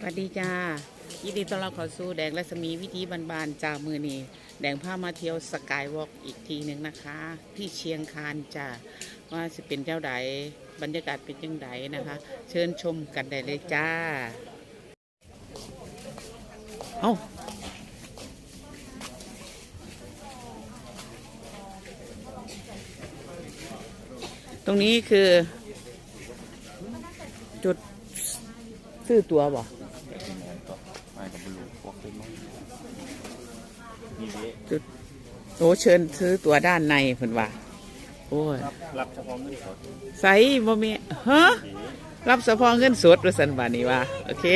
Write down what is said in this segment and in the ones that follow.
สวัสดีจ้ายินดีต้อนรับเข้าสู่แดงรัศมีวิธีบานๆจากมือนี้แดงพามาเที่ยวสกายวอล์กอีกทีหนึ่งนะคะ ที่เชียงคานจ้าว่าจะเป็นเจ้าใดบรรยากาศเป็นยังไงนะคะ เชิญชมกันได้เลยจ้า เอาตรงนี้คือ จุดซื้อตัวบ่ จุดโอ้เชิญซื้อตัวด้านในเพิ่นว่า โอ้ย รับรับเฉพาะเงินสดใส่บ่มีฮะเด้รับเฉพาะเงินสดว่าสันบานี่ว่า โอเค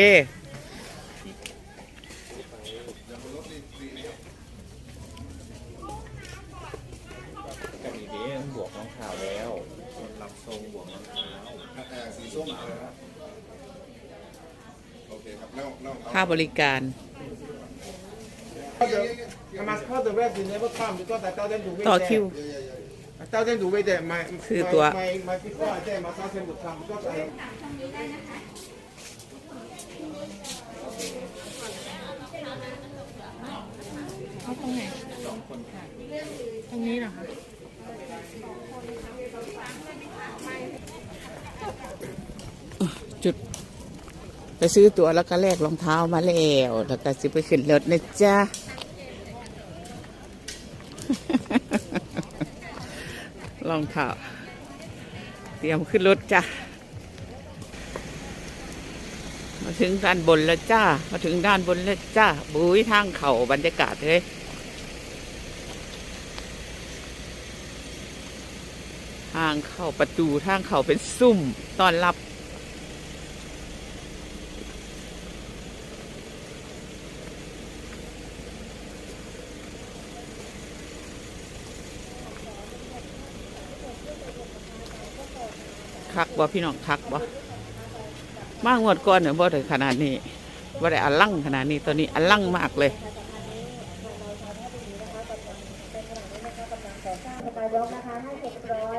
กับนี่เด้บวกน้องข่าวแล้วคนรับทรงบวกน้องข่าวสีส้มนะครับโอเคครับแล้วแล้วค่าบริการ I must call the rest, you never come because I tell them to wait ต่อ there. คิว I tell them to wait there. My, คือ my, ตัว my, my people are there, must ask them to come because I, เอาตรงไหนตรงนี้เหรอคะ จุด ไปซื้อตัวแล้วก็แลกรองเท้ามาแล้ว แล้วก็สิไปขึ้นรถนะจ๊ะ รองเท้าเตรียมขึ้นรถจ้ะ มาถึงด้านบนแล้วจ้า มาถึงด้านบนแล้วจ้า บุ้ยทางเขาบรรยากาศเลยทางเข้าประตูทางเข้าเป็นซุ่มต้อนรับ คักบ่พี่น้องคักบ่มากงวดก่อนเนี่ยบ่ถึงขนาดนี้บ่ได้อลังขนาดนี้ตอนนี้อลังมากเลยสกายวอล์กนะคะให้เสร็จเรียบร้อย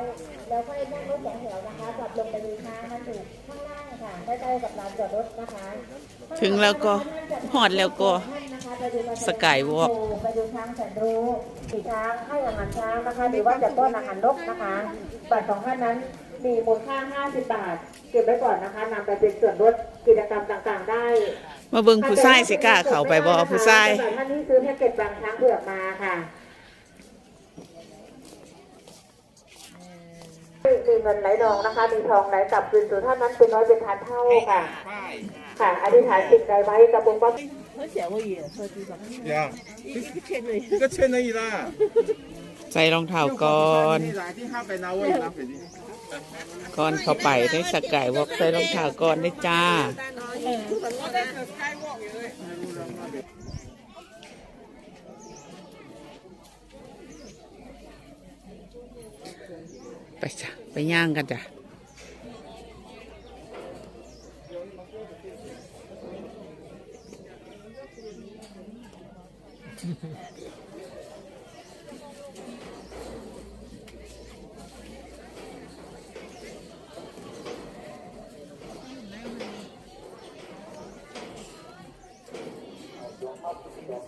แล้วก็นั่งรถสองแถวนะคะกลับลงไปดูช้างมาสู่ข้างล่างค่ะใกล้ๆกับลานจอดรถนะคะถึงแล้วก็ฮอดแล้วก็ท่านนะคะไปดูการสกายวอล์กไปดูช้างแสนรู้ขี่ช้างให้อาหารช้างนะคะหรือว่าจะต้อนอาหารนกนะคะบัตรของท่านนั้น มีมูลค่า 50 บาท เก็บไว้ก่อนนะคะนำไปเป็นส่วนลดกิจกรรมต่างๆ ได้ มาเบิ่งผู้ชายสิกล้าเข้าไปบ่ผู้ชาย ท่านที่ซื้อแพ็กเกจบางช้างเผือกมาค่ะ มีเงินไหลนองนะคะ มีทองไหลกลับคืนสู่ท่านนั้นเป็นน้อยเป็นพันเท่าค่ะ ค่ะ อธิษฐานสิ่งใดไว้กับองค์พระ yeah. 一个圈而已啦。 ใส่รองเท้าก่อน 你来的 half an hour enough already. ก่อนเข้าไปในสกายวอล์กใส่รองเท้าก่อนได้จ้า ไปจ้ะ ไปย่างกันจ้ะ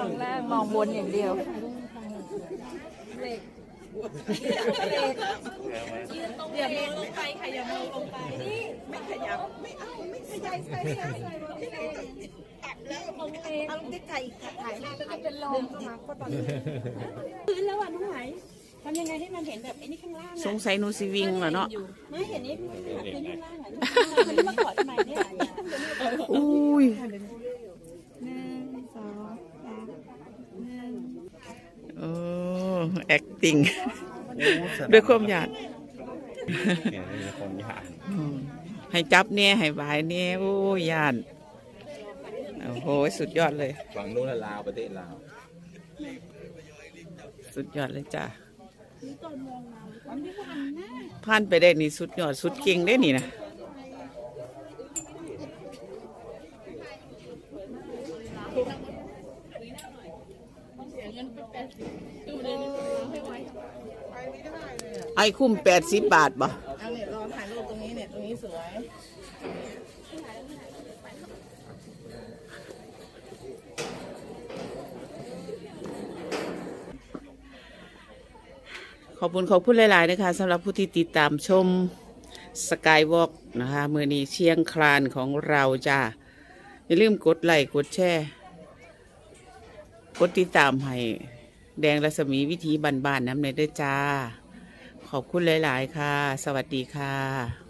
องล่างมองบนอย่างเดียว อย่ามองลงไปค่ะอย่ามองลงไปนี่ไม่ขยับไม่เอาไม่ขยับใส่ใส่ตัดแล้วเอาเอาติ๊กถ่ายถ่ายหน้าก็จะเป็นลมมาก็ตอนนี้ พื้นแล้วอะน้องไหม ทำยังไงให้มันเห็นแบบไอ้นี่ข้างล่างสงสัยหนูสิวิงเหรอเนาะไม่เห็นนี่พื้นข้างล่างอะมันมาก่อนทำไมเนี่ยอุ้ยหนึ่งสองสามหนึ่งโอ้ acting ด้วยความหยาดเนี่ยมีคนยานอืมให้จับเนี่ยให้บายเนี่ยโอ้ยยานโอ้โห สุดยอดเลย ฝั่งนู้นน่ะลาวประเทศลาว สุดยอดเลยจ้ะ ผ่านไปได้นี่สุดยอดสุดเก่งได้นี่นะไอ้คุ้มแปดสิบบาทบ่เอาเนี่ยรอถ่ายรูปตรงนี้เนี่ย ตรงนี้สวย ขอบคุณขอบคุณหลายๆนะคะสำหรับผู้ที่ติดตามชมสกายวอล์กนะคะมือนี้เชียงคลานของเราจ้าอย่าลืมกดไลค์กดแชร์กดติดตามให้แดงรัศมีวิธีบานๆน้ำในด้อจ้า ขอบคุณหลาย ๆ ค่ะ สวัสดีค่ะ